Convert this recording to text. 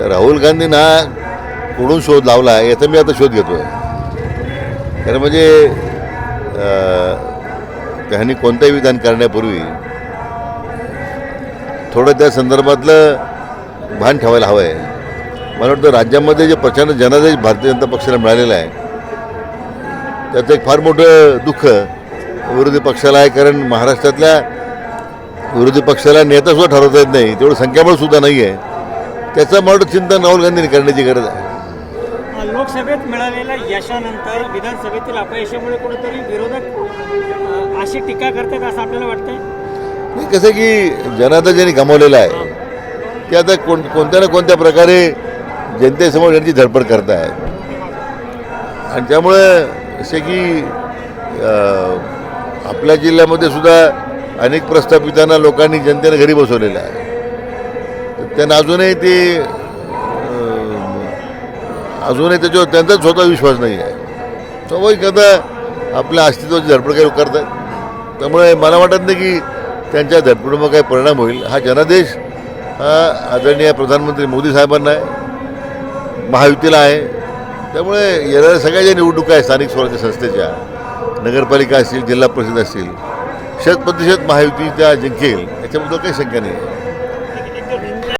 राहुल गांधींना कुठून शोध लावला आहे याचा मी आता शोध घेतो आहे कारण म्हणजे त्यांनी कोणतंही विधान करण्यापूर्वी थोडं त्या संदर्भातलं भान ठेवायला हवं आहे मला वाटतं राज्यामध्ये जे प्रचंड जनादेश भारतीय जनता पक्षाला मिळालेला आहे त्याचं एक फार मोठं दुःख विरोधी पक्षाला आहे कारण महाराष्ट्रातल्या विरोधी पक्षाला नेतासुद्धा ठरवता येत नाही तेवढं संख्याबळ सुद्धा नाही आहे त्याचं मला वाटतं चिंतन राहुल गांधींनी करण्याची गरज आहे. लोकसभेत मिळालेल्या यशानंतर विधानसभेतील अपयशामुळे कुठेतरी विरोधक अशी टीका करतात असं आपल्याला वाटतंय? नाही कसं की जनता ज्यांनी गमावलेलं आहे ते आता कोण कोणत्या ना कोणत्या प्रकारे जनतेसमोर यांची धडपड करत आहेत आणि त्यामुळं असे की आपल्या जिल्ह्यामध्ये सुद्धा अनेक प्रस्थापितांना लोकांनी जनतेने घरी बसवलेलं आहे. त्यांना अजूनही ते अजूनही त्याच्यावर त्यांचाच स्वतः विश्वास नाही आहे. स्वाभाविक आता आपल्या अस्तित्वाची धडपड काही करतात त्यामुळे मला वाटत नाही की त्यांच्या धडपडीवर काही परिणाम होईल. हा जनादेश हा आदरणीय प्रधानमंत्री मोदी साहेबांना आहे. महायुतीला आहे. त्यामुळे येणाऱ्या सगळ्या ज्या निवडणुका आहेत स्थानिक स्वराज्य संस्थेच्या नगरपालिका असतील जिल्हा परिषद असतील शत प्रतिशत महायुती त्या जिंकेल याच्याबद्दल काही शंका नाही. आहे